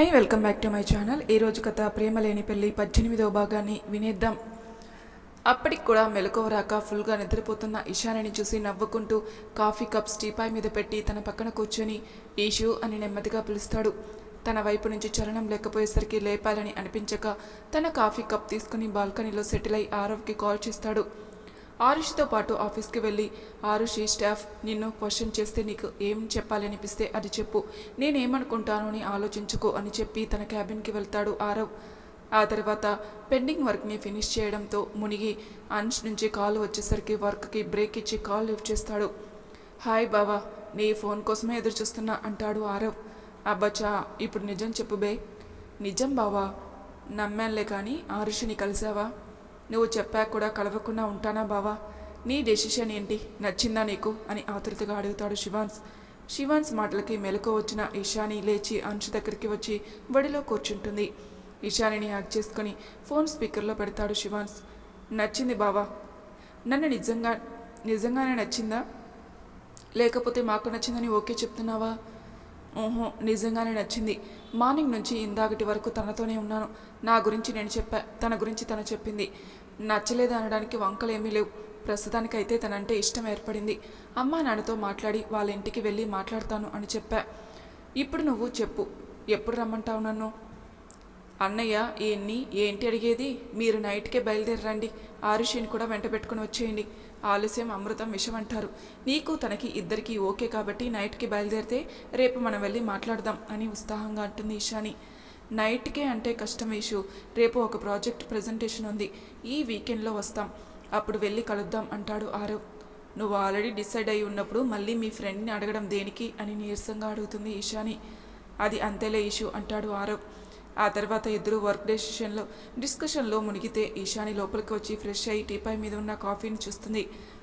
Hi welcome back to my channel. ఈరోజు కథ ప్రేమ లేని పెళ్ళి పద్దెనిమిదవ భాగాన్ని వినేద్దాం. అప్పటికి కూడా మెలకువ రాక ఫుల్గా నిద్రపోతున్న ఇషానిని చూసి నవ్వుకుంటూ కాఫీ కప్స్ టీపాయ్ మీద పెట్టి తన పక్కన కూర్చొని ఈషు అని నెమ్మదిగా పిలుస్తాడు. తన వైపు నుంచి చలనం లేకపోయేసరికి లేపాలని అనిపించక తన కాఫీ కప్ తీసుకుని బాల్కనీలో సెటిల్ అయి ఆరవ్కి కాల్ చేస్తాడు. ఆరుషితో పాటు ఆఫీస్కి వెళ్ళి ఆరుషి స్టాఫ్ నిన్ను క్వశ్చన్ చేస్తే నీకు ఏం చెప్పాలనిపిస్తే అది చెప్పు. నేనేమనుకుంటాను అని ఆలోచించుకో అని చెప్పి తన క్యాబిన్కి వెళ్తాడు ఆరవ్. ఆ తర్వాత పెండింగ్ వర్క్ని ఫినిష్ చేయడంతో మునిగి అంచ్ నుంచి కాల్ వచ్చేసరికి వర్క్కి బ్రేక్ ఇచ్చి కాల్ లిఫ్ట్ చేస్తాడు. హాయ్ బావా నీ ఫోన్ కోసమే ఎదురు చూస్తున్నా అంటాడు ఆరవ్. అబ్బచ్చా ఇప్పుడు నిజం చెప్పు బే. నిజం బావా నమ్మానులే కానీ ఆరుషిని కలిసావా? నువ్వు చెప్పాక కూడా కలవకుండా ఉంటానా బావా? నీ డెసిషన్ ఏంటి? నచ్చిందా నీకు? అని ఆతృతగా అడుగుతాడు శివాన్స్. శివాన్స్ మాటలకి మెలకు వచ్చిన ఇషాని లేచి అంశు దగ్గరికి వచ్చి బడిలో కూర్చుంటుంది. ఇషానిని హ్యాక్ చేసుకుని ఫోన్ స్పీకర్లో పెడతాడు శివాన్స్. నచ్చింది బావా? నన్ను నిజంగా నిజంగానే నచ్చిందా? లేకపోతే మాకు నచ్చిందని ఓకే చెప్తున్నావా? ఓహో నిజంగానే నచ్చింది. మార్నింగ్ నుంచి ఇందాకటి వరకు తనతోనే ఉన్నాను. నా గురించి నేను చెప్పా తన గురించి తను చెప్పింది. నచ్చలేదు అనడానికి వంకలేమీ లేవు. ప్రస్తుతానికైతే తనంటే ఇష్టం ఏర్పడింది. అమ్మా నాన్నతో మాట్లాడి వాళ్ళ ఇంటికి వెళ్ళి మాట్లాడతాను అని చెప్పా. ఇప్పుడు నువ్వు చెప్పు ఎప్పుడు రమ్మంటావు నన్ను? అన్నయ్య ఎన్ని ఏంటి అడిగేది? మీరు నైట్కే బయలుదేరండి ఆరుషిని కూడా వెంట పెట్టుకుని వచ్చేయండి. ఆలస్యం అమృతం విషం అంటారు. నీకు తనకి ఇద్దరికి ఓకే కాబట్టి నైట్కి బయలుదేరితే రేపు మనం వెళ్ళి మాట్లాడదాం అని ఉత్సాహంగా అంటుంది ఇషాని నైట్కే అంటే కష్టం ఇషు రేపు ఒక ప్రాజెక్ట్ ప్రజెంటేషన్ ఉంది. ఈ వీకెండ్లో వస్తాం. అప్పుడు వెళ్ళి కలుద్దాం అంటాడు ఆరవ్. నువ్వు ఆల్రెడీ డిసైడ్ అయి ఉన్నప్పుడు మళ్ళీ మీ ఫ్రెండ్ని అడగడం దేనికి అని నీరసంగా అడుగుతుంది ఇషాని అది అంతేలే ఇషు అంటాడు ఆరవ్. ఆ తర్వాత ఇద్దరు వర్క్ డెసిషన్లో డిస్కషన్లో మునిగితే ఈశాని లోపలికి వచ్చి ఫ్రెష్ అయ్యి టీపాయ్ మీద ఉన్న కాఫీని చూస్తుంది.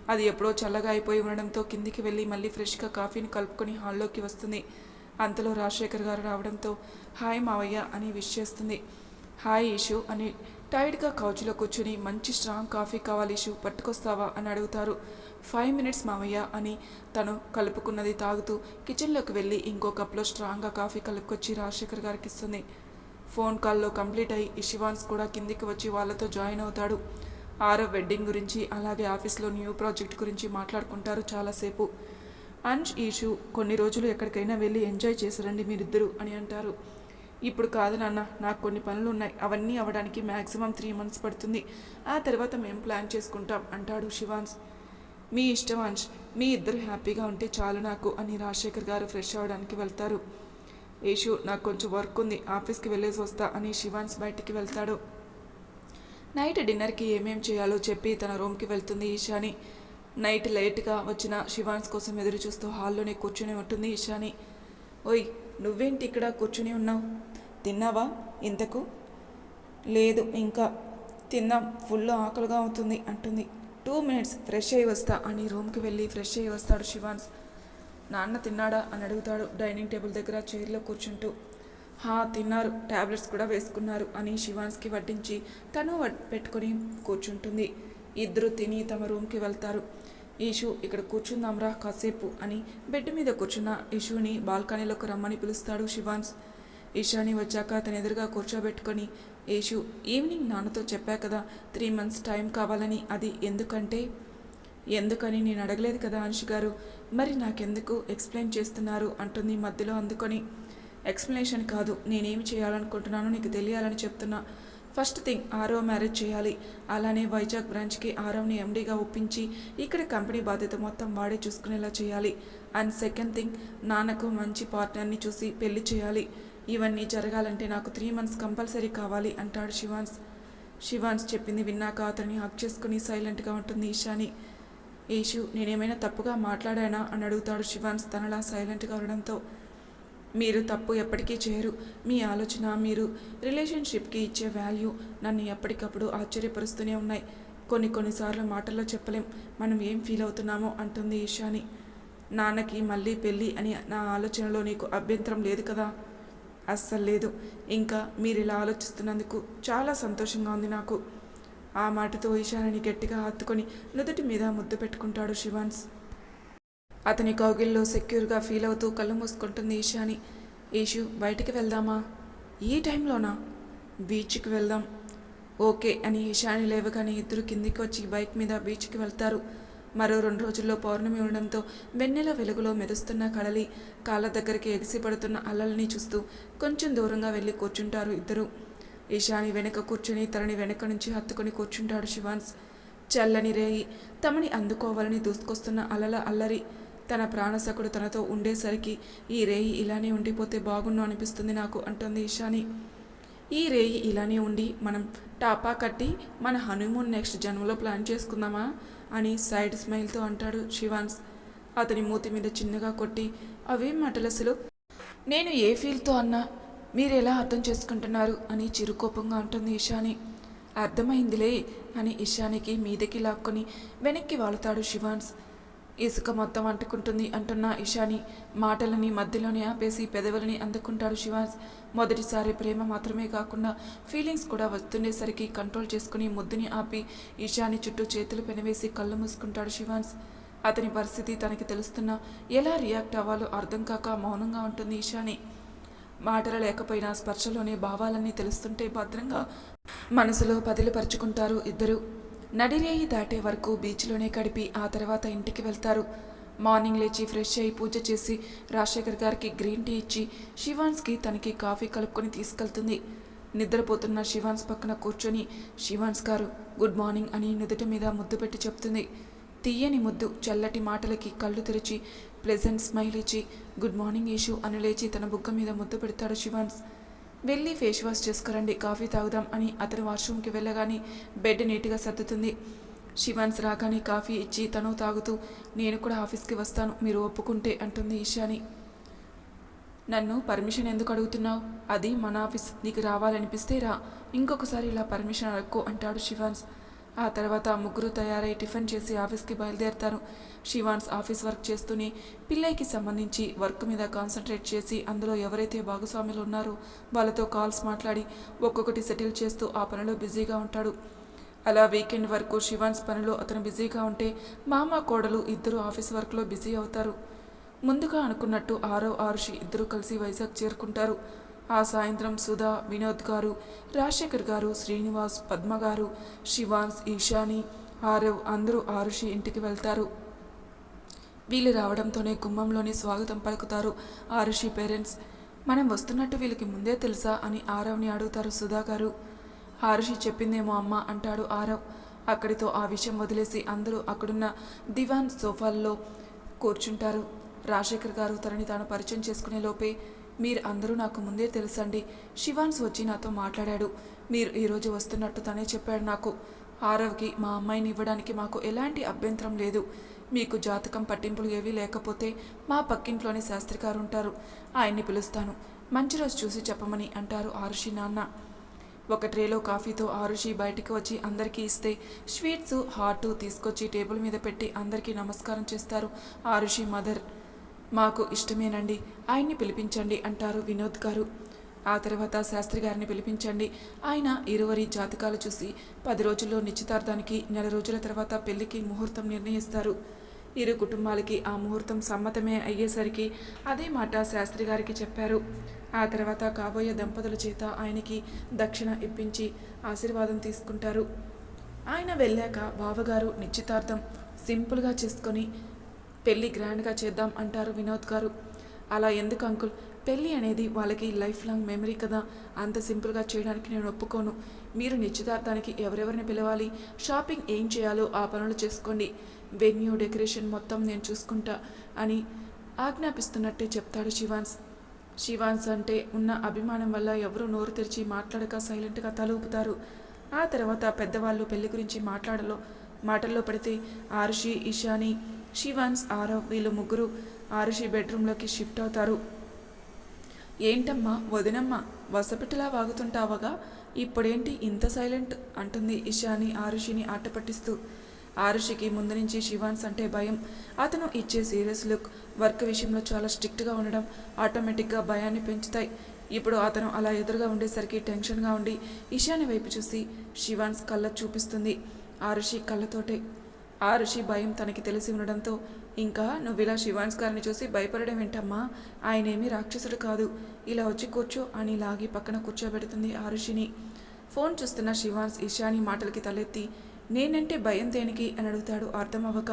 అది ఎప్పుడో చల్లగా అయిపోయి ఉండడంతో కిందికి వెళ్ళి మళ్ళీ ఫ్రెష్గా కాఫీని కలుపుకొని హాల్లోకి వస్తుంది. అంతలో రాజశేఖర్ గారు రావడంతో హాయ్ మావయ్య అని విష్ చేస్తుంది. హాయ్ ఇషు అని టైర్డ్గా కౌచ్లో కూర్చుని మంచి స్ట్రాంగ్ కాఫీ కావాలి ఇషు పట్టుకొస్తావా అని అడుగుతారు. ఫైవ్ మినిట్స్ మావయ్య అని తను కలుపుకున్నది తాగుతూ కిచెన్లోకి వెళ్ళి ఇంకో కప్లో స్ట్రాంగ్గా కాఫీ కలుపుకొచ్చి రాజశేఖర్ గారికి ఇస్తుంది. ఫోన్ కాల్లో కంప్లీట్ అయ్యి ఇషివాన్స్ కూడా కిందికి వచ్చి వాళ్ళతో జాయిన్ అవుతాడు. ఆరో వెడ్డింగ్ గురించి అలాగే ఆఫీస్లో న్యూ ప్రాజెక్ట్ గురించి మాట్లాడుకుంటారు చాలాసేపు. అంజ్ ఈషు కొన్ని రోజులు ఎక్కడికైనా వెళ్ళి ఎంజాయ్ చేసిరండి మీరిద్దరూ అని అంటారు. ఇప్పుడు కాదు నాన్న నాకు కొన్ని పనులు ఉన్నాయి అవన్నీ అవ్వడానికి మ్యాక్సిమం త్రీ మంత్స్ పడుతుంది. ఆ తర్వాత మేము ప్లాన్ చేసుకుంటాం అంటాడు శివాన్స్. మీ ఇష్టం అంజ్. మీ ఇద్దరు హ్యాపీగా ఉంటే చాలు నాకు అని రాజశేఖర్ గారు ఫ్రెష్ అవ్వడానికి వెళ్తారు. యేషు నాకు కొంచెం వర్క్ ఉంది ఆఫీస్కి వెళ్ళేసి వస్తా అని శివాన్స్ బయటికి వెళ్తాడు. నైట్ డిన్నర్కి ఏమేం చేయాలో చెప్పి తన రూమ్కి వెళ్తుంది ఈశాని. నైట్ లేట్గా వచ్చిన శివాన్స్ కోసం ఎదురు చూస్తూ హాల్లోనే కూర్చుని ఉంటుంది ఈశాని. ఓయ్ నువ్వేంటి ఇక్కడ కూర్చుని ఉన్నావు? తిన్నావా ఇంతకు? లేదు ఇంకా తిందాం ఫుల్ ఆకలిగా అవుతుంది అంటుంది. టూ మినిట్స్ ఫ్రెష్ అయ్యి వస్తా అని రూమ్కి వెళ్ళి ఫ్రెష్ అయ్యి వస్తాడు శివాన్స్. నాన్న తిన్నాడా అని అడుగుతాడు డైనింగ్ టేబుల్ దగ్గర చైర్లో కూర్చుంటూ. హా తిన్నారు. టాబ్లెట్స్ కూడా వేసుకున్నారు అని శివాన్స్కి వడ్డించి తను వడ్ పెట్టుకొని కూర్చుంటుంది. ఇద్దరు తిని తమ రూమ్కి వెళ్తారు. ఈషు ఇక్కడ కూర్చుందాంరా కాసేపు అని బెడ్ మీద కూర్చున్న ఈషుని బాల్కనీలోకి రమ్మని పిలుస్తాడు శివాన్స్. ఈషాని వచ్చాక అతని ఎదురుగా కూర్చోబెట్టుకొని ఈషు ఈవినింగ్ నాన్నతో చెప్పా కదా త్రీ మంత్స్ టైం కావాలని అది ఎందుకంటే ఎందుకని నేను అడగలేదు కదా అంశు గారు? మరి నాకెందుకు ఎక్స్ప్లెయిన్ చేస్తున్నారు? అంటుంది మధ్యలో అందుకొని. ఎక్స్ప్లెనేషన్ కాదు నేనేమి చేయాలనుకుంటున్నానో నీకు తెలియాలని చెప్తున్నా. ఫస్ట్ థింగ్ ఆరో మ్యారేజ్ చేయాలి. అలానే వైజాగ్ బ్రాంచ్కి ఆరోని ఎండీగా ఒప్పించి ఇక్కడ కంపెనీ బాధ్యత మొత్తం వాడే చూసుకునేలా చేయాలి. అండ్ సెకండ్ థింగ్ నాన్నకు మంచి పార్ట్నర్ని చూసి పెళ్ళి చేయాలి. ఇవన్నీ జరగాలంటే నాకు త్రీ మంత్స్ కంపల్సరీ కావాలి అంటాడు శివాన్స్. శివాన్స్ చెప్పింది విన్నాక అతన్ని హక్ చేసుకుని సైలెంట్గా ఉంటుంది ఈశాని. ఈషు నేనేమైనా తప్పుగా మాట్లాడానా? అని అడుగుతాడు శివాన్స్ తనలా సైలెంట్గా ఉండడంతో మీరు తప్పు ఎప్పటికీ చేయరు. మీ ఆలోచన మీరు రిలేషన్షిప్కి ఇచ్చే వాల్యూ నన్ను ఎప్పటికప్పుడు ఆశ్చర్యపరుస్తూనే ఉన్నాయి. కొన్ని కొన్నిసార్లు మాటల్లో చెప్పలేం. మనం ఏం ఫీల్ అవుతున్నామో అంటుంది ఈశాని. నాన్నకి మళ్ళీ పెళ్ళి అని నా ఆలోచనలో నీకు అభ్యంతరం లేదు కదా? అస్సలు లేదు. ఇంకా మీరు ఇలా ఆలోచిస్తున్నందుకు చాలా సంతోషంగా ఉంది నాకు. ఆ మాటతో ఈశానిని గట్టిగా హత్తుకొని నుదుటి మీద ముద్దు పెట్టుకుంటాడు శివాన్స్. అతని కౌగిల్లో సెక్యూర్గా ఫీల్ అవుతూ కళ్ళు మూసుకుంటుంది ఈశాని. ఈషు బయటికి వెళ్దామా? ఈ టైంలోనా? బీచ్కి వెళ్దాం. ఓకే అని ఈశాని లేవగానే ఇద్దరు కిందికి వచ్చి బైక్ మీద బీచ్కి వెళ్తారు. మరో రెండు రోజుల్లో పౌర్ణమి ఉండడంతో వెన్నెల వెలుగులో మెరుస్తున్న కళలి కాళ్ళ దగ్గరికి ఎగిసిపడుతున్న అలల్ని చూస్తూ కొంచెం దూరంగా వెళ్ళి కూర్చుంటారు ఇద్దరు. ఈశాని వెనక కూర్చుని తనని వెనక నుంచి హత్తుకుని కూర్చుంటాడు శివాన్స్. చల్లని రేయి తమని అందుకోవాలని దూసుకొస్తున్న అలల అల్లరి. తన ప్రాణసకుడు తనతో ఉండేసరికి ఈ రేయి ఇలానే ఉండిపోతే బాగుండు అనిపిస్తుంది నాకు అంటుంది ఈశాని. ఈ రేయి ఇలానే ఉండి మనం టాపా కట్టి మన హనీమూన్ నెక్స్ట్ జన్మలో ప్లాన్ చేసుకుందామా? అని సైడ్ స్మైల్తో అంటాడు శివాన్స్. అతని మూతి మీద చిన్నగా కొట్టి అవేం మాటలసలు? అసలు నేను ఏ ఫీల్తో అన్నా? మీరు ఎలా అర్థం చేసుకుంటున్నారు? అని చిరుకోపంగా అంటుంది ఇషాని. అర్థమైందిలే అని ఇషానికి మీదకి లాక్కొని వెనక్కి వాలుతాడు శివాన్స్. ఇసుక మొత్తం అంటుకుంటుంది అంటున్న ఇషాని. మాటలని మధ్యలోనే ఆపేసి పెదవులని అందుకుంటాడు శివాన్స్. మొదటిసారి ప్రేమ మాత్రమే కాకుండా ఫీలింగ్స్ కూడా వస్తుండేసరికి కంట్రోల్ చేసుకుని ముద్దుని ఆపి ఇషాని చుట్టూ చేతులు పెనవేసి కళ్ళు మూసుకుంటాడు శివాన్స్. అతని పరిస్థితి తనకి తెలుస్తున్నా ఎలా రియాక్ట్ అవ్వాలో అర్థం కాక మౌనంగా ఉంటుంది ఇషాని. మాటలు లేకపోయినా స్పర్శలోనే భావాలన్నీ తెలుస్తుంటే భద్రంగా మనసులో పదిలిపరుచుకుంటారు ఇద్దరు. నడిరేయి దాటే వరకు బీచ్లోనే గడిపి ఆ తర్వాత ఇంటికి వెళ్తారు. మార్నింగ్ లేచి ఫ్రెష్ అయి పూజ చేసి రాజశేఖర్ గారికి గ్రీన్ టీ ఇచ్చి శివాన్స్కి తనకి కాఫీ కలుపుకొని తీసుకెళ్తుంది. నిద్రపోతున్న శివాన్స్ పక్కన కూర్చొని శివాన్స్ గారు గుడ్ మార్నింగ్ అని నుదుటి మీద ముద్దు పెట్టి చెప్తుంది. తీయని ముద్దు చల్లటి మాటలకి కళ్ళు తెరిచి ప్లెజెంట్ స్మైల్ ఇచ్చి గుడ్ మార్నింగ్ ఈషు అని లేచి తన బుగ్గ మీద ముద్దు పెడతాడు శివాన్స్ వెళ్ళి ఫేస్ వాష్ చేసుకురండి కాఫీ తాగుదాం అని అతను వాష్రూమ్కి వెళ్ళగానే బెడ్ నీట్గా సర్దుతుంది. శివాన్స్ రాగానే కాఫీ ఇచ్చి తను తాగుతూ నేను కూడా ఆఫీస్కి వస్తాను మీరు ఒప్పుకుంటే అంటుంది ఈశాని. నన్ను పర్మిషన్ ఎందుకు అడుగుతున్నావు? అది మన ఆఫీస్ నీకు రావాలనిపిస్తే రా ఇంకొకసారి ఇలా పర్మిషన్ అడుక్కో అంటాడు శివాన్స్. ఆ తర్వాత ముగ్గురు తయారై టిఫిన్ చేసి ఆఫీస్కి బయలుదేరతారు. శివాన్స్ ఆఫీస్ వర్క్ చేస్తూనే పిల్లయ్యకి సంబంధించి వర్క్ మీద కాన్సన్ట్రేట్ చేసి అందులో ఎవరైతే భాగస్వాములు ఉన్నారో వాళ్ళతో కాల్స్ మాట్లాడి ఒక్కొక్కటి సెటిల్ చేస్తూ ఆ పనిలో బిజీగా ఉంటాడు. అలా వీకెండ్ వరకు శివాన్స్ పనిలో అతను బిజీగా ఉంటే మామ కోడలు ఇద్దరు ఆఫీస్ వర్క్లో బిజీ అవుతారు. ముందుగా అనుకున్నట్టు ఆరో ఆరుషి ఇద్దరూ కలిసి వైజాగ్ చేరుకుంటారు. ఆ సాయంత్రం సుధా వినోద్ గారు రాజశేఖర్ గారు శ్రీనివాస్ పద్మ గారు శివాన్స్ ఈశాని ఆరవ్ అందరూ ఆరుషి ఇంటికి వెళ్తారు. వీళ్ళు రావడంతోనే గుమ్మంలోని స్వాగతం పలుకుతారు ఆరుషి పేరెంట్స్. మనం వస్తున్నట్టు వీళ్ళకి ముందే తెలుసా అని ఆరవ్ని అడుగుతారు సుధా గారు. ఆరుషి చెప్పిందేమో అమ్మ అంటాడు ఆరవ్. అక్కడితో ఆ విషయం వదిలేసి అందరూ అక్కడున్న దివాన్ సోఫాల్లో కూర్చుంటారు. రాజశేఖర్ గారు తనని తాను పరిచయం చేసుకునే లోపే మీరు అందరూ నాకు ముందే తెలుసండి. శివాన్స్ వచ్చి నాతో మాట్లాడాడు. మీరు ఈరోజు వస్తున్నట్టు తనే చెప్పాడు నాకు. ఆరవ్కి మా అమ్మాయిని ఇవ్వడానికి మాకు ఎలాంటి అభ్యంతరం లేదు. మీకు జాతకం పట్టింపులు ఏవీ లేకపోతే మా పక్కింట్లోనే శాస్త్రి గారు ఉంటారు ఆయన్ని పిలుస్తాను. మంచి రోజు చూసి చెప్పమని అంటారు ఆరుషి నాన్న. ఒక ట్రేలో కాఫీతో ఆరుషి బయటికి వచ్చి అందరికీ ఇస్తే స్వీట్స్ హాటు తీసుకొచ్చి టేబుల్ మీద పెట్టి అందరికీ నమస్కారం చేస్తారు ఆరుషి మదర్. మాకు ఇష్టమేనండి. ఆయన్ని పిలిపించండి అంటారు వినోద్ గారు. ఆ తర్వాత శాస్త్రి గారిని పిలిపించండి. ఆయన ఇరువరి జాతకాలు చూసి పది రోజుల్లో నిశ్చితార్థానికి నెల రోజుల తర్వాత పెళ్ళికి ముహూర్తం నిర్ణయిస్తారు. ఇరు కుటుంబాలకి ఆ ముహూర్తం సమ్మతమే అయ్యేసరికి అదే మాట శాస్త్రి గారికి చెప్పారు. ఆ తర్వాత కాబోయే దంపతుల చేత ఆయనకి దక్షిణ ఇప్పించి ఆశీర్వాదం తీసుకుంటారు. ఆయన వెళ్ళాక బావగారు నిశ్చితార్థం సింపుల్గా చేసుకొని పెళ్ళి గ్రాండ్గా చేద్దాం అంటారు వినోద్ గారు. అలా ఎందుకు అంకుల్? పెళ్ళి అనేది వాళ్ళకి లైఫ్ లాంగ్ మెమరీ కదా. అంత సింపుల్గా చేయడానికి నేను ఒప్పుకోను. మీరు నిశ్చితార్థానికి ఎవరెవరిని పిలవాలి? షాపింగ్ ఏం చేయాలో ఆ పనులు చేసుకోండి. వెన్యూ డెకరేషన్ మొత్తం నేను చూసుకుంటా అని ఆజ్ఞాపిస్తున్నట్టే చెప్తాడు శివాన్స్. శివాన్స్ అంటే ఉన్న అభిమానం వల్ల ఎవరూ నోరు తెరిచి మాట్లాడక సైలెంట్గా తలూపుతారు ఆ తర్వాత పెద్దవాళ్ళు పెళ్ళి గురించి మాట్లాడలో మాటల్లో పడితే ఆరుషి ఇషాని శివాన్స్ ఆరవ్ వీళ్ళు ముగ్గురు ఆరుషి బెడ్రూమ్లోకి షిఫ్ట్ అవుతారు. ఏంటమ్మా వదినమ్మ వసపిట్టలా వాగుతుంటావగా? ఇప్పుడేంటి ఇంత సైలెంట్? అంటుంది ఇషాని ఆరుషిని ఆటపట్టిస్తూ. ఆరుషికి ముందు నుంచి శివాన్స్ అంటే భయం. అతను ఇచ్చే సీరియస్ లుక్ వర్క్ విషయంలో చాలా స్ట్రిక్ట్గా ఉండడం ఆటోమేటిక్గా భయాన్ని పెంచుతాయి. ఇప్పుడు అతను అలా ఎదురుగా ఉండేసరికి టెన్షన్గా ఉండి ఇషాని వైపు చూసి శివాన్స్ కళ్ళ చూపిస్తుంది. ఆరుషి కళ్ళతోటే ఆ ఋషి భయం తనకి తెలిసి ఉండడంతో ఇంకా నువ్వు ఇలా శివాన్స్ గారిని చూసి భయపడడం ఏంటమ్మా? ఆయనేమీ రాక్షసుడు కాదు. ఇలా వచ్చి కూర్చో అని లాగి పక్కన కూర్చోబెడుతుంది ఆ ఋషిని. ఫోన్ చూస్తున్న శివాన్స్ ఇషాని మాటలకి తలెత్తి నేనంటే భయం దేనికి? అని అడుగుతాడు అర్థం అవ్వక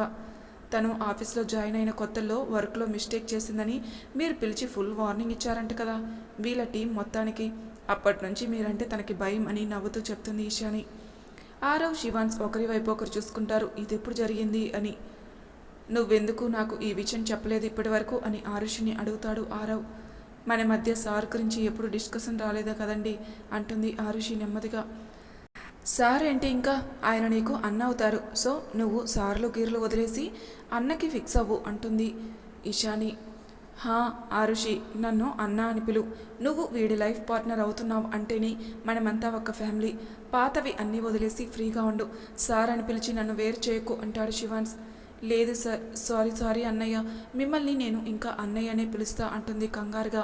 తను ఆఫీస్లో జాయిన్ అయిన కొత్తల్లో వర్క్లో మిస్టేక్ చేసిందని మీరు పిలిచి ఫుల్ వార్నింగ్ ఇచ్చారంట కదా. వీళ్ళ టీం మొత్తానికి అప్పటి నుంచి మీరంటే తనకి భయం అని నవ్వుతూ చెప్తుంది ఇషాని ఆరవ్ శివాన్స్ ఒకరి వైపు ఒకరు చూసుకుంటారు. ఇది ఎప్పుడు జరిగింది అని. నువ్వెందుకు నాకు ఈ విషయం చెప్పలేదు ఇప్పటి వరకు అని ఆరుషిని అడుగుతాడు ఆరవ్. మన మధ్య సార్ గురించి ఎప్పుడు డిస్కషన్ రాలేదా కదండి? అంటుంది ఆరుషి నెమ్మదిగా. సార్ ఏంటి ఇంకా ఆయన నీకు అన్న అవుతారు. సో నువ్వు సార్లు గీర్లు వదిలేసి అన్నకి ఫిక్స్ అవ్వు అంటుంది ఇషాని. హా ఆరుషి నన్ను అన్న అని పిలు. నువ్వు వీడి లైఫ్ పార్ట్నర్ అవుతున్నావు అంటేనే మనమంతా ఒక ఫ్యామిలీ. పాతవి అన్నీ వదిలేసి ఫ్రీగా ఉండు. సార్ అని పిలిచి నన్ను వేరు చేయకు అంటాడు శివాన్స్. లేదు సార్ సారీ సారీ అన్నయ్య. మిమ్మల్ని నేను ఇంకా అన్నయ్యనే పిలుస్తా అంటుంది కంగారుగా.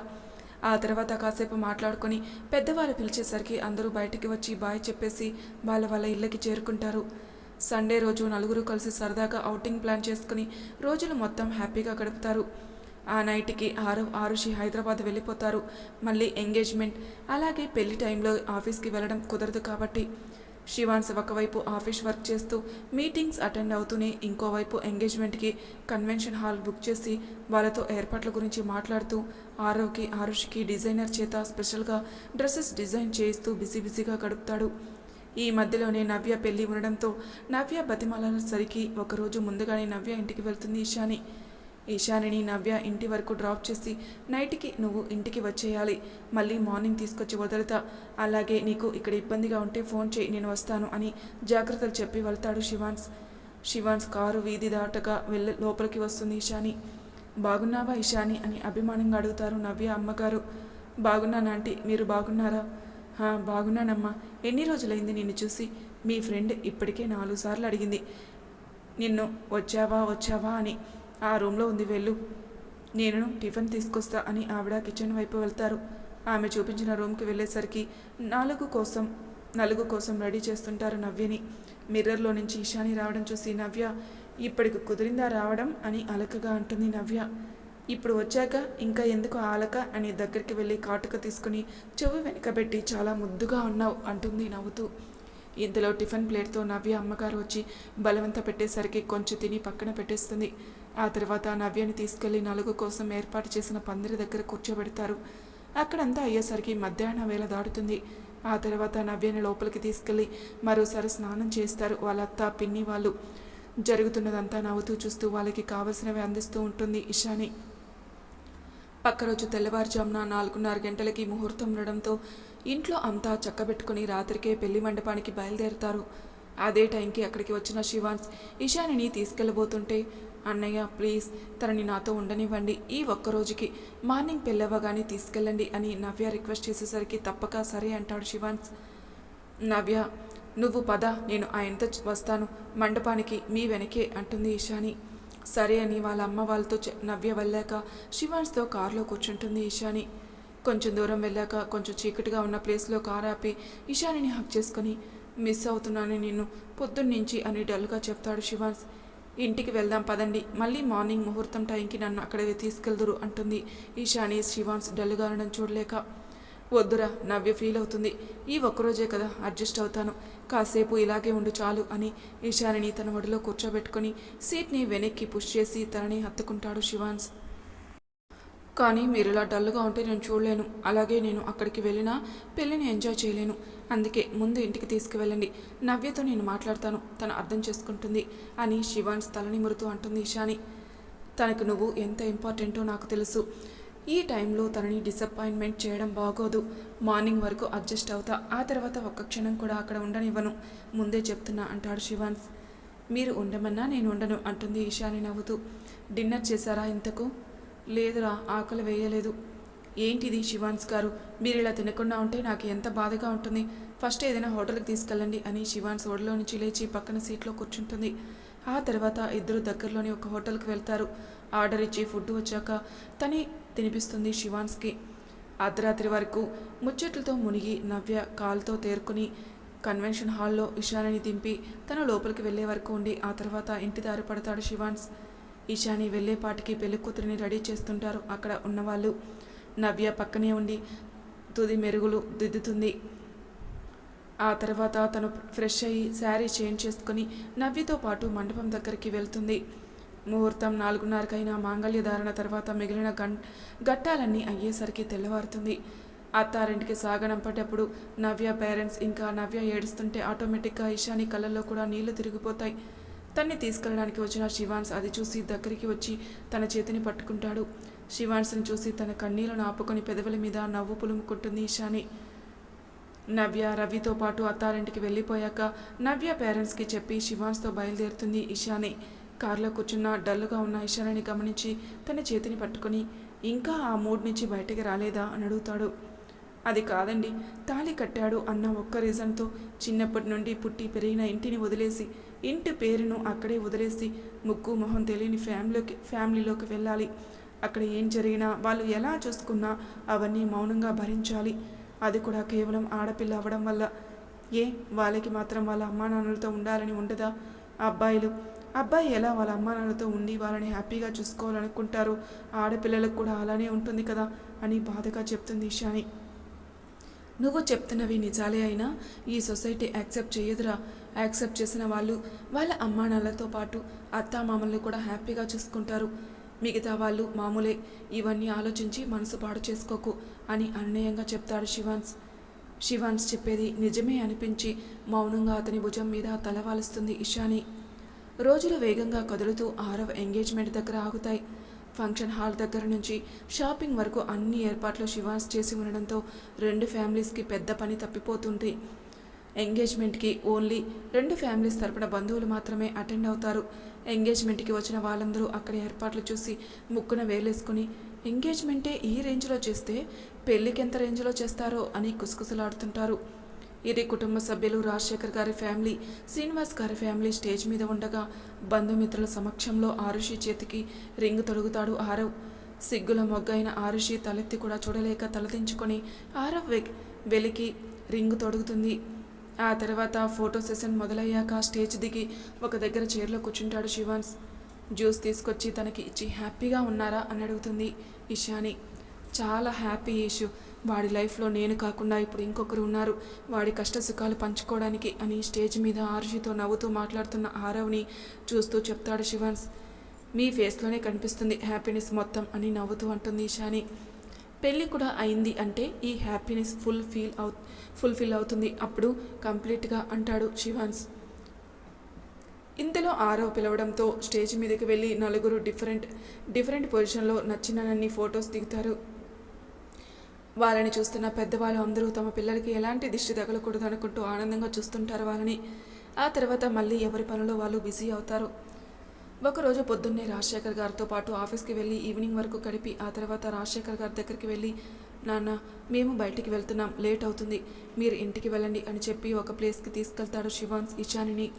ఆ తర్వాత కాసేపు మాట్లాడుకొని పెద్దవాళ్ళు పిలిచేసరికి అందరూ బయటికి వచ్చి బాయ్ చెప్పేసి వాళ్ళ వాళ్ళ ఇళ్ళకి చేరుకుంటారు. సండే రోజు నలుగురు కలిసి సరదాగా అవుటింగ్ ప్లాన్ చేసుకుని రోజులు మొత్తం హ్యాపీగా గడుపుతారు. ఆ నైట్కి ఆరు ఆరుషి హైదరాబాద్ వెళ్ళిపోతారు. మళ్ళీ ఎంగేజ్మెంట్. అలాగే పెళ్ళి టైంలో ఆఫీస్కి వెళ్ళడం కుదరదు కాబట్టి శివాన్స్ ఒకవైపు ఆఫీస్ వర్క్ చేస్తూ మీటింగ్స్ అటెండ్ అవుతూనే ఇంకోవైపు ఎంగేజ్మెంట్కి కన్వెన్షన్ హాల్ బుక్ చేసి వాళ్ళతో ఏర్పాట్ల గురించి మాట్లాడుతూ ఆరోకి ఆరుషికి డిజైనర్ చేత స్పెషల్గా డ్రెస్సెస్ డిజైన్ చేయిస్తూ బిజీ బిజీగా గడుపుతాడు. ఈ మధ్యలోనే నవ్య పెళ్ళి ఉండడంతో నవ్య బతిమాలసరికి ఒకరోజు ముందుగానే నవ్య ఇంటికి వెళ్తుంది ఇషాని ఈశానిని నవ్య ఇంటి వరకు డ్రాప్ చేసి నైట్కి నువ్వు ఇంటికి వచ్చేయాలి. మళ్ళీ మార్నింగ్ తీసుకొచ్చి వదులుతా. అలాగే నీకు ఇక్కడ ఇబ్బందిగా ఉంటే ఫోన్ చేయి నేను వస్తాను అని జాగ్రత్తలు చెప్పి వెళ్తాడు శివాన్స్. శివాన్స్ కారు వీధి దాటగా వెళ్ళ లోపలికి వస్తుంది ఈశాని. బాగున్నావా ఈశాని? అని అభిమానంగా అడుగుతారు నవ్య అమ్మగారు. బాగున్నాను మీరు బాగున్నారా? బాగున్నానమ్మా. ఎన్ని రోజులైంది నిన్ను చూసి? మీ ఫ్రెండ్ ఇప్పటికే నాలుగు సార్లు అడిగింది. నిన్ను వచ్చావా వచ్చావా? అని. ఆ రూమ్లో ఉంది వెళ్ళు. నేను టిఫిన్ తీసుకొస్తా అని ఆవిడ కిచెన్ వైపు వెళ్తారు. ఆమె చూపించిన రూమ్కి వెళ్ళేసరికి నాలుగు కోసం నలుగు కోసం రెడీ చేస్తుంటారు నవ్యని. మిర్రర్లో నుంచి ఇషాని రావడం చూసి నవ్య ఇప్పటికి కుదిరిందా రావడం? అని అలకగా అంటుంది నవ్య. ఇప్పుడు వచ్చాక ఇంకా ఎందుకు ఆలక? అని దగ్గరికి వెళ్ళి కాటుక తీసుకుని చెవు వెనకబెట్టి చాలా ముద్దుగా ఉన్నావు అంటుంది నవ్వుతూ. ఇంతలో టిఫిన్ ప్లేట్తో నవ్య అమ్మగారు వచ్చి బలవంత పెట్టేసరికి కొంచెం తిని పక్కన పెట్టేస్తుంది. ఆ తర్వాత నవ్యని తీసుకెళ్ళి నలుగు కోసం ఏర్పాటు చేసిన పందిరి దగ్గర కూర్చోబెడతారు. అక్కడంతా అయ్యేసరికి మధ్యాహ్నం వేళ దాటుతుంది. ఆ తర్వాత నవ్యని లోపలికి తీసుకెళ్ళి మరోసారి స్నానం చేస్తారు వాళ్ళ అత్త పిన్ని వాళ్ళు. జరుగుతున్నదంతా నవ్వుతూ చూస్తూ వాళ్ళకి కావలసినవి అందిస్తూ ఉంటుంది ఇషాని. పక్క రోజు తెల్లవారుజామున నాలుగున్నర గంటలకి ముహూర్తం ఉండడంతో ఇంట్లో అంతా చక్కబెట్టుకుని రాత్రికే పెళ్ళి మండపానికి బయలుదేరుతారు. అదే టైంకి అక్కడికి వచ్చిన శివాన్స్ ఇషానిని తీసుకెళ్ళబోతుంటే అన్నయ్య ప్లీజ్ తనని నాతో ఉండనివ్వండి. ఈ ఒక్క రోజుకి మార్నింగ్ పెళ్ళవగానే తీసుకెళ్ళండి అని నవ్య రిక్వెస్ట్ చేసేసరికి తప్పక సరే అంటాడు శివాన్స్. నవ్య నువ్వు పద నేను ఆయనతో వస్తాను. మండపానికి మీ వెనకే అంటుంది ఇషాని సరే అని వాళ్ళ అమ్మ వాళ్ళతో చె- నవ్య వెళ్ళాక శివాన్స్తో కారులో కూర్చుంటుంది ఇషాని కొంచెం దూరం వెళ్ళాక కొంచెం చీకటిగా ఉన్న ప్లేస్లో కారు ఆపి ఇషానిని హక్ చేసుకొని మిస్ అవుతున్నాను నిన్ను పొద్దున్నుంచి అని డల్గా చెప్తాడు శివాన్స్. ఇంటికి వెళ్దాం పదండి. మళ్ళీ మార్నింగ్ ముహూర్తం టైంకి నన్ను అక్కడికి తీసుకెళ్దురు అంటుంది ఈశాని శివాన్స్ డల్గా చూడలేక. వద్దురా నవ్య ఫీల్ అవుతుంది. ఈ ఒక్కరోజే కదా అడ్జస్ట్ అవుతాను. కాసేపు ఇలాగే ఉండు చాలు అని ఈశానిని తన ఒడిలో కూర్చోబెట్టుకుని సీట్ని వెనక్కి పుష్ చేసి తనని హత్తుకుంటాడు శివాన్స్ కానీ మీరు ఇలా డల్గా ఉంటే నేను చూడలేను. అలాగే నేను అక్కడికి వెళ్ళినా పెళ్ళిని ఎంజాయ్ చేయలేను. అందుకే ముందు ఇంటికి తీసుకువెళ్ళండి. నవ్యతో నేను మాట్లాడతాను. తను అర్థం చేసుకుంటుంది. అని శివాన్స్ తలని మురుతూ అంటుంది ఇషాని తనకు నువ్వు ఎంత ఇంపార్టెంటో నాకు తెలుసు. ఈ టైంలో తనని డిసప్పాయింట్మెంట్ చేయడం బాగోదు. మార్నింగ్ వరకు అడ్జస్ట్ అవుతా. ఆ తర్వాత ఒక్క క్షణం కూడా అక్కడ ఉండనివ్వను. ముందే చెప్తున్నా అంటాడు శివాన్స్ మీరు ఉండమన్నా నేను ఉండను అంటుంది ఈశాని నవ్వుతూ. డిన్నర్ చేశారా ఇంతకు? లేదురా ఆకలి వేయలేదు. ఏంటిది శివాన్స్ గారు? మీరు ఇలా తినకుండా ఉంటే నాకు ఎంత బాధగా ఉంటుంది. ఫస్ట్ ఏదైనా హోటల్కి తీసుకెళ్ళండి అని శివాన్స్ ఒడిలో నుంచి లేచి పక్కన సీట్లో కూర్చుంటుంది. ఆ తర్వాత ఇద్దరు దగ్గరలోని ఒక హోటల్కి వెళ్తారు. ఆర్డర్ ఇచ్చి ఫుడ్ వచ్చాక తనే తినిపిస్తుంది శివాన్స్కి అర్ధరాత్రి వరకు ముచ్చట్లతో మునిగి నవ్య కాలుతో తేరుకుని కన్వెన్షన్ హాల్లో ఇషానిని దింపి తను లోపలికి వెళ్ళే వరకు ఉండి ఆ తర్వాత ఇంటి దారి పడతాడు శివాన్స్ ఇషాని వెళ్ళేపాటికి పెళ్ళి కూతురిని రెడీ చేస్తుంటారు అక్కడ ఉన్నవాళ్ళు. నవ్య పక్కనే ఉండి తుది మెరుగులు దిద్దుతుంది. ఆ తర్వాత తను ఫ్రెష్ అయ్యి శారీ చేంజ్ చేసుకుని నవ్యతో పాటు మండపం దగ్గరికి వెళ్తుంది. ముహూర్తం నాలుగున్నరకైనా మాంగళ్య ధారణ తర్వాత మిగిలిన గం గట్టాలన్నీ అయ్యేసరికి తెల్లవారుతుంది. అత్తారింటికి సాగనంపేటప్పుడు నవ్య పేరెంట్స్ ఇంకా నవ్య ఏడుస్తుంటే ఆటోమేటిక్గా ఇషాని కళ్ళల్లో కూడా నీళ్ళు తిరిగిపోతాయి. తన్ని తీసుకెళ్ళడానికి వచ్చిన శివాన్స్ అది చూసి దగ్గరికి వచ్చి తన చేతిని పట్టుకుంటాడు. శివాన్స్ని చూసి తన కన్నీళ్ళను ఆపుకొని పెదవుల మీద నవ్వు పులుముకుంటుంది ఇషాని నవ్య రవితో పాటు అత్తారింటికి వెళ్ళిపోయాక నవ్య పేరెంట్స్కి చెప్పి శివాన్స్తో బయలుదేరుతుంది ఇషాని కారులో కూర్చున్న డల్లుగా ఉన్న ఇషాని గమనించి తన చేతిని పట్టుకొని ఇంకా ఆ మూడ్ నుంచి బయటికి రాలేదా? అని అడుగుతాడు. అది కాదండి. తాళి కట్టాడు అన్న ఒక్క రీజన్తో చిన్నప్పటి నుండి పుట్టి పెరిగిన ఇంటిని వదిలేసి ఇంటి పేరును అక్కడే వదిలేసి ముక్కు మొహం తెలియని ఫ్యామిలీకి ఫ్యామిలీలోకి వెళ్ళాలి. అక్కడ ఏం జరిగినా వాళ్ళు ఎలా చూసుకున్నా అవన్నీ మౌనంగా భరించాలి. అది కూడా కేవలం ఆడపిల్ల అవ్వడం వల్ల. ఏ వాళ్ళకి మాత్రం వాళ్ళ అమ్మా నాన్నలతో ఉండాలని ఉండదా? అబ్బాయిలు అబ్బాయి ఎలా వాళ్ళ అమ్మా నాన్నలతో ఉండి వాళ్ళని హ్యాపీగా చూసుకోవాలనుకుంటారు ఆడపిల్లలకు కూడా అలానే ఉంటుంది కదా అని బాధగా చెప్తుంది ఇషాని నువ్వు చెప్తున్నవి నిజాలే అయినా ఈ సొసైటీ యాక్సెప్ట్ చేయదురా. యాక్సెప్ట్ చేసిన వాళ్ళు వాళ్ళ అమ్మానాన్నలతో పాటు అత్తామామల్ని కూడా హ్యాపీగా చూసుకుంటారు. మిగతా వాళ్ళు మామూలే ఇవన్నీ ఆలోచించి మనసు పాడు చేసుకోకు అని అన్యాయంగా చెప్తాడు శివాన్స్. శివాన్స్ చెప్పేది నిజమే అనిపించి మౌనంగా అతని భుజం మీద తలవాలుస్తుంది ఇషాని. రోజులు వేగంగా కదులుతూ ఆరవ ఎంగేజ్మెంట్ దగ్గర ఆగుతాయి. ఫంక్షన్ హాల్ దగ్గర నుంచి షాపింగ్ వరకు అన్ని ఏర్పాట్లు శివాన్స్ చేసి ఉండడంతో రెండు ఫ్యామిలీస్కి పెద్ద పని తప్పిపోతుంది ఎంగేజ్మెంట్కి ఓన్లీ రెండు ఫ్యామిలీస్ తరపున బంధువులు మాత్రమే అటెండ్ అవుతారు. ఎంగేజ్మెంట్కి వచ్చిన వాళ్ళందరూ అక్కడ ఏర్పాట్లు చూసి ముక్కున వేలేసుకుని ఎంగేజ్మెంటే ఈ రేంజ్లో చేస్తే పెళ్ళికి ఎంత రేంజ్లో చేస్తారో అని కుసకుసలాడుతుంటారు. ఇది కుటుంబ సభ్యులు రాజశేఖర్ గారి ఫ్యామిలీ శ్రీనివాస్ గారి ఫ్యామిలీ స్టేజ్ మీద ఉండగా బంధుమిత్రుల సమక్షంలో ఆరుషి చేతికి రింగు తొడుగుతాడు ఆరవ్. సిగ్గుల మొగ్గైన ఆరుషి తలెత్తి కూడా చూడలేక తలదించుకొని ఆరవ్ వెలికి రింగు తొడుగుతుంది. ఆ తర్వాత ఫోటో సెషన్ మొదలయ్యాక స్టేజ్ దిగి ఒక దగ్గర చైర్లో కూర్చుంటాడు శివాన్స్ జ్యూస్ తీసుకొచ్చి తనకి ఇచ్చి హ్యాపీగా ఉన్నారా? అని అడుగుతుంది ఇషాని చాలా హ్యాపీ ఇష్యూ వాడి లైఫ్లో నేను కాకుండా ఇప్పుడు ఇంకొకరు ఉన్నారు. వాడి కష్ట సుఖాలు పంచుకోవడానికి అని స్టేజ్ మీద ఆరుషితో నవ్వుతూ మాట్లాడుతున్న ఆరవ్ని చూస్తూ చెప్తాడు శివాన్స్ మీ ఫేస్లోనే కనిపిస్తుంది హ్యాపీనెస్ మొత్తం అని నవ్వుతూ అంటుంది ఇషాని పెళ్ళి కూడా అయింది అంటే ఈ హ్యాపీనెస్ ఫుల్ ఫీల్ అవు ఫుల్ఫిల్ అవుతుంది. అప్పుడు కంప్లీట్గా అంటాడు శివాన్స్. ఇంతలో ఆరవ్ పిలవడంతో స్టేజ్ మీదకి వెళ్ళి నలుగురు డిఫరెంట్ డిఫరెంట్ పొజిషన్లో నచ్చినన్ని ఫొటోస్ దిగుతారు. వాళ్ళని చూస్తున్న పెద్దవాళ్ళు అందరూ తమ పిల్లలకి ఎలాంటి దిష్టి తగలకూడదు అనుకుంటూ ఆనందంగా చూస్తుంటారు వాళ్ళని. ఆ తర్వాత మళ్ళీ ఎవరి పనులు వాళ్ళు బిజీ అవుతారు. ఒకరోజు పొద్దున్నే రాజశేఖర్ గారితో పాటు ఆఫీస్కి వెళ్ళి ఈవినింగ్ వరకు గడిపి ఆ తర్వాత రాజశేఖర్ గారి దగ్గరికి వెళ్ళి నాన్న మేము బయటికి వెళ్తున్నాం లేట్ అవుతుంది. మీరు ఇంటికి వెళ్ళండి అని చెప్పి ఒక ప్లేస్కి తీసుకెళ్తాడు శివాన్స్ ఇషానిని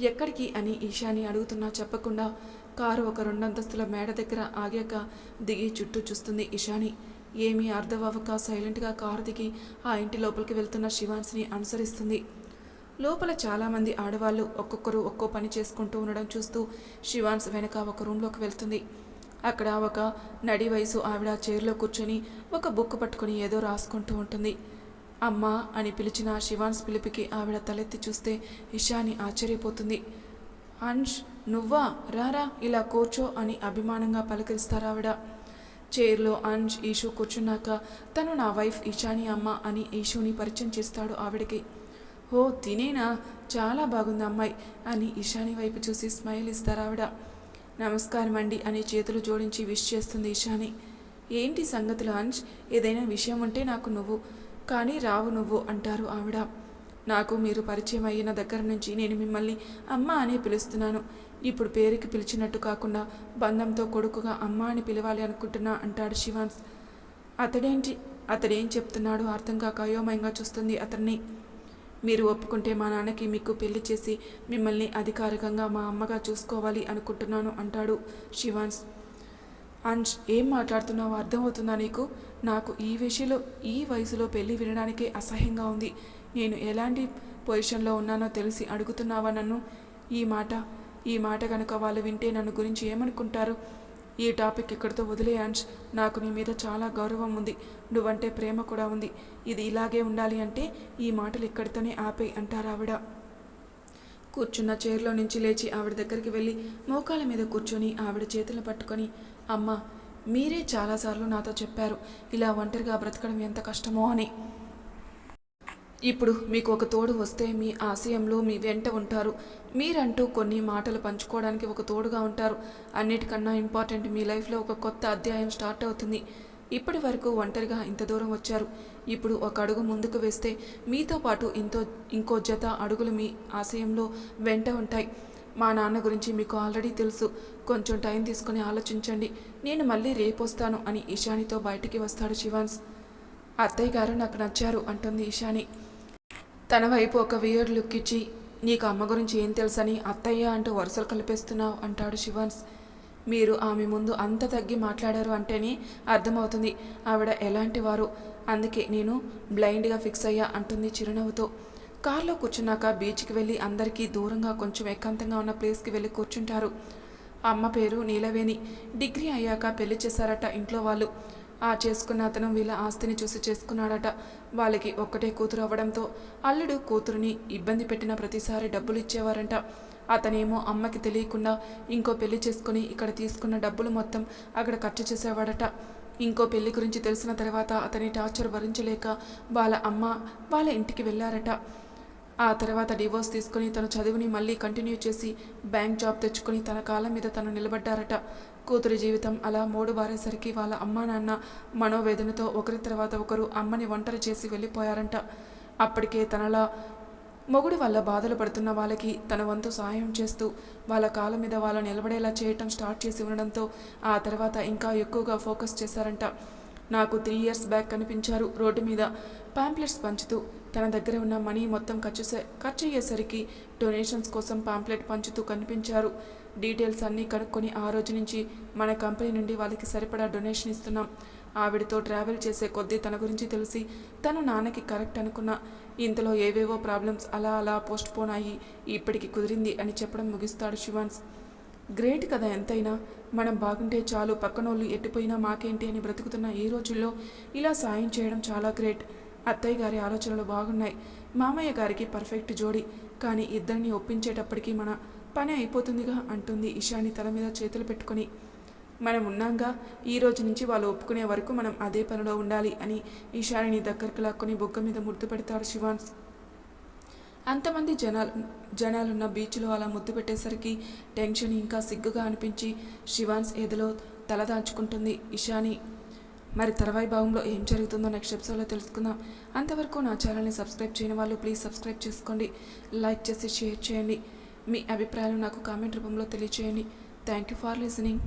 ఎక్కడికి? అని ఈశాని అడుగుతున్నా చెప్పకుండా కారు ఒక రెండంతస్తుల మేడ దగ్గర ఆగాక దిగి చుట్టూ చూస్తుంది ఇషాని ఏమీ అర్థమవ్వక సైలెంట్గా కారు దిగి ఆ ఇంటి లోపలికి వెళ్తున్న శివాన్స్ని అనుసరిస్తుంది. లోపల చాలామంది ఆడవాళ్ళు ఒక్కొక్కరు ఒక్కో పని చేసుకుంటూ ఉండడం చూస్తూ శివాన్స్ వెనక ఒక రూమ్లోకి వెళ్తుంది. అక్కడ ఒక నడి వయసు ఆవిడ చైర్లో కూర్చొని ఒక బుక్ పట్టుకొని ఏదో రాసుకుంటూ ఉంటుంది. అమ్మా అని పిలిచిన శివాన్స్ పిలిపికి ఆవిడ తలెత్తి చూస్తే ఇషాని ఆశ్చర్యపోతుంది. అంష్ నువ్వా? రారా ఇలా కూర్చో అని అభిమానంగా పలకరిస్తారు ఆవిడ. చైర్లో అంజ్ ఈషు కూర్చున్నాక తను నా వైఫ్ ఇషాని అమ్మ అని ఈషుని పరిచయం చేస్తాడు ఆవిడకి. ఓ తినేనా? చాలా బాగుంది అమ్మాయి అని ఇషాని వైపు చూసి స్మైల్ ఇస్తారు ఆవిడ. నమస్కారం అండి అని చేతులు జోడించి విష్ చేస్తుంది ఇషాని ఏంటి సంగతులు అంజ్? ఏదైనా విషయం ఉంటే నాకు నువ్వు కానీ రావు నువ్వు అంటారు ఆవిడ. నాకు మీరు పరిచయం అయిన దగ్గర నుంచి నేను మిమ్మల్ని అమ్మ అని పిలుస్తున్నాను. ఇప్పుడు పేరుకి పిలిచినట్టు కాకుండా బంధంతో కొడుకుగా అమ్మ అని పిలవాలి అనుకుంటున్నా అంటాడు శివాన్స్ అతడేంటి? అతడేం చెప్తున్నాడో అర్థం కాక అయోమయంగా చూస్తుంది అతన్ని. మీరు ఒప్పుకుంటే మా నాన్నకి మీకు పెళ్ళి చేసి మిమ్మల్ని అధికారికంగా మా అమ్మగా చూసుకోవాలి అనుకుంటున్నాను అంటాడు శివాన్స్. అంజ్ ఏం మాట్లాడుతున్నావో అర్థమవుతుందా నీకు? నాకు ఈ విషయంలో ఈ వయసులో పెళ్ళి వినడానికే అసహ్యంగా ఉంది. నేను ఎలాంటి పొజిషన్లో ఉన్నానో తెలిసి అడుగుతున్నావా నన్ను? ఈ మాట ఈ మాట కనుక వాళ్ళు వింటే నన్ను గురించి ఏమనుకుంటారు? ఈ టాపిక్ ఇక్కడితో వదిలే అంజ్. నాకు నీ మీద చాలా గౌరవం ఉంది. నువ్వంటే ప్రేమ కూడా ఉంది. ఇది ఇలాగే ఉండాలి అంటే ఈ మాటలు ఇక్కడితోనే ఆపేయి అంటారు ఆవిడ. కూర్చున్న చైర్లో నుంచి లేచి ఆవిడ దగ్గరికి వెళ్ళి మోకాల మీద కూర్చొని ఆవిడ చేతులు పట్టుకొని అమ్మ మీరే చాలాసార్లు నాతో చెప్పారు. ఇలా ఒంటరిగా బ్రతకడం ఎంత కష్టమో అని. ఇప్పుడు మీకు ఒక తోడు వస్తే మీ ఆశయంలో మీ వెంట ఉంటారు. మీరంటూ కొన్ని మాటలు పంచుకోవడానికి ఒక తోడుగా ఉంటారు. అన్నిటికన్నా ఇంపార్టెంట్ మీ లైఫ్లో ఒక కొత్త అధ్యాయం స్టార్ట్ అవుతుంది. ఇప్పటి వరకు ఒంటరిగా ఇంత దూరం వచ్చారు. ఇప్పుడు ఒక అడుగు ముందుకు వేస్తే మీతో పాటు ఇంతో ఇంకో జత అడుగులు మీ ఆశయంలో వెంట ఉంటాయి. మా నాన్న గురించి మీకు ఆల్రెడీ తెలుసు. కొంచెం టైం తీసుకుని ఆలోచించండి. నేను మళ్ళీ రేపు వస్తాను అని ఇషానితో బయటికి వస్తాడు శివాన్స్. అత్తయ్య గారు నాకు నచ్చారు అంటుంది ఇషాని తన వైపు ఒక వియర్డ్ లుక్ ఇచ్చి నీకు అమ్మ గురించి ఏం తెలుసని అత్తయ్య అంటూ వరుసలు కలిపేస్తున్నావు అంటాడు శివాన్స్. మీరు ఆమె ముందు అంత తగ్గి మాట్లాడారు అంటేనే అర్థమవుతుంది ఆవిడ ఎలాంటి వారు. అందుకే నేను బ్లైండ్గా ఫిక్స్ అయ్యా అంటుంది చిరునవ్వుతో. కారులో కూర్చున్నాక బీచ్కి వెళ్ళి అందరికీ దూరంగా కొంచెం ఏకాంతంగా ఉన్న ప్లేస్కి వెళ్ళి కూర్చుంటారు. అమ్మ పేరు నీలవేణి. డిగ్రీ అయ్యాక పెళ్ళి చేశారట ఇంట్లో వాళ్ళు. ఆ చేసుకున్న అతను వీళ్ళ ఆస్తిని చూసి చేసుకున్నాడట. వాళ్ళకి ఒక్కటే కూతురు అవ్వడంతో అల్లుడు కూతురుని ఇబ్బంది పెట్టిన ప్రతిసారి డబ్బులు ఇచ్చేవారంట. అతనేమో అమ్మకి తెలియకుండా ఇంకో పెళ్ళి చేసుకుని ఇక్కడ తీసుకున్న డబ్బులు మొత్తం అక్కడ ఖర్చు చేసేవాడట. ఇంకో పెళ్ళి గురించి తెలిసిన తర్వాత అతని టార్చర్ భరించలేక వాళ్ళ అమ్మ వాళ్ళ ఇంటికి వెళ్ళారట. ఆ తర్వాత డివోర్స్ తీసుకుని తన చదువుని మళ్ళీ కంటిన్యూ చేసి బ్యాంక్ జాబ్ తెచ్చుకొని తన కాళ్ళ మీద తను నిలబడ్డారట. కూతురి జీవితం అలా మూడు బారేసరికి వాళ్ళ అమ్మా నాన్న మనోవేదనతో ఒకరి తర్వాత ఒకరు అమ్మని ఒంటరి చేసి వెళ్ళిపోయారంట. అప్పటికే తనలా మొగుడు వల్ల బాధలు పడుతున్న వాళ్ళకి తన వంతు సహాయం చేస్తూ వాళ్ళ కాళ్ళ మీద వాళ్ళు నిలబడేలా చేయటం స్టార్ట్ చేసి ఉండడంతో ఆ తర్వాత ఇంకా ఎక్కువగా ఫోకస్ చేశారంట. నాకు త్రీ ఇయర్స్ బ్యాక్ కనిపించారు రోడ్డు మీద. పాంప్లెట్స్ పంచుతూ తన దగ్గర ఉన్న మనీ మొత్తం ఖర్చు ఖర్చు అయ్యేసరికి డొనేషన్స్ కోసం పాంప్లెట్ పంచుతూ కనిపించారు. డీటెయిల్స్ అన్నీ కనుక్కొని ఆ రోజు నుంచి మన కంపెనీ నుండి వాళ్ళకి సరిపడా డొనేషన్ ఇస్తున్నాం. ఆవిడతో ట్రావెల్ చేసే కొద్దీ తన గురించి తెలిసి తను నాన్నకి కరెక్ట్ అనుకున్న ఇంతలో ఏవేవో ప్రాబ్లమ్స్ అలా అలా పోస్ట్ పోన్ అయ్యి ఇప్పటికి కుదిరింది అని చెప్పడం ముగిస్తాడు శివాన్స్. గ్రేట్ కదా ఎంతైనా మనం బాగుంటే చాలు పక్కనోళ్ళు ఎట్టిపోయినా మాకేంటి అని బ్రతుకుతున్న ఈ రోజుల్లో ఇలా సాయం చేయడం చాలా గ్రేట్. అత్తయ్య గారి ఆలోచనలు బాగున్నాయి. మామయ్య గారికి పర్ఫెక్ట్ జోడి. కానీ ఇద్దరిని ఒప్పించేటప్పటికీ మన పని అయిపోతుందిగా అంటుంది ఇషాని తల మీద చేతులు పెట్టుకొని. మనం ఉన్నాంగా ఈ రోజు నుంచి వాళ్ళు ఒప్పుకునే వరకు మనం అదే పనిలో ఉండాలి అని ఈశానిని దగ్గరకు లాక్కొని బొగ్గ మీద ముద్దు పెడతాడు శివాన్స్ అంతమంది జనాలు జనాలున్న బీచ్లో అలా ముద్దు పెట్టేసరికి టెన్షన్ ఇంకా సిగ్గుగా అనిపించి శివాన్స్ ఎదులో తలదాచుకుంటుంది ఇషాని. మరి తర్వాయి భావంలో ఏం జరుగుతుందో నెక్స్ట్ ఎపిసోడ్లో తెలుసుకుందాం. అంతవరకు నా ఛానల్ని సబ్స్క్రైబ్ చేయని వాళ్ళు ప్లీజ్ సబ్స్క్రైబ్ చేసుకోండి. లైక్ చేసి షేర్ చేయండి. మీ అభిప్రాయాలు నాకు కామెంట్ రూపంలో తెలియచేయండి. Thank you for listening.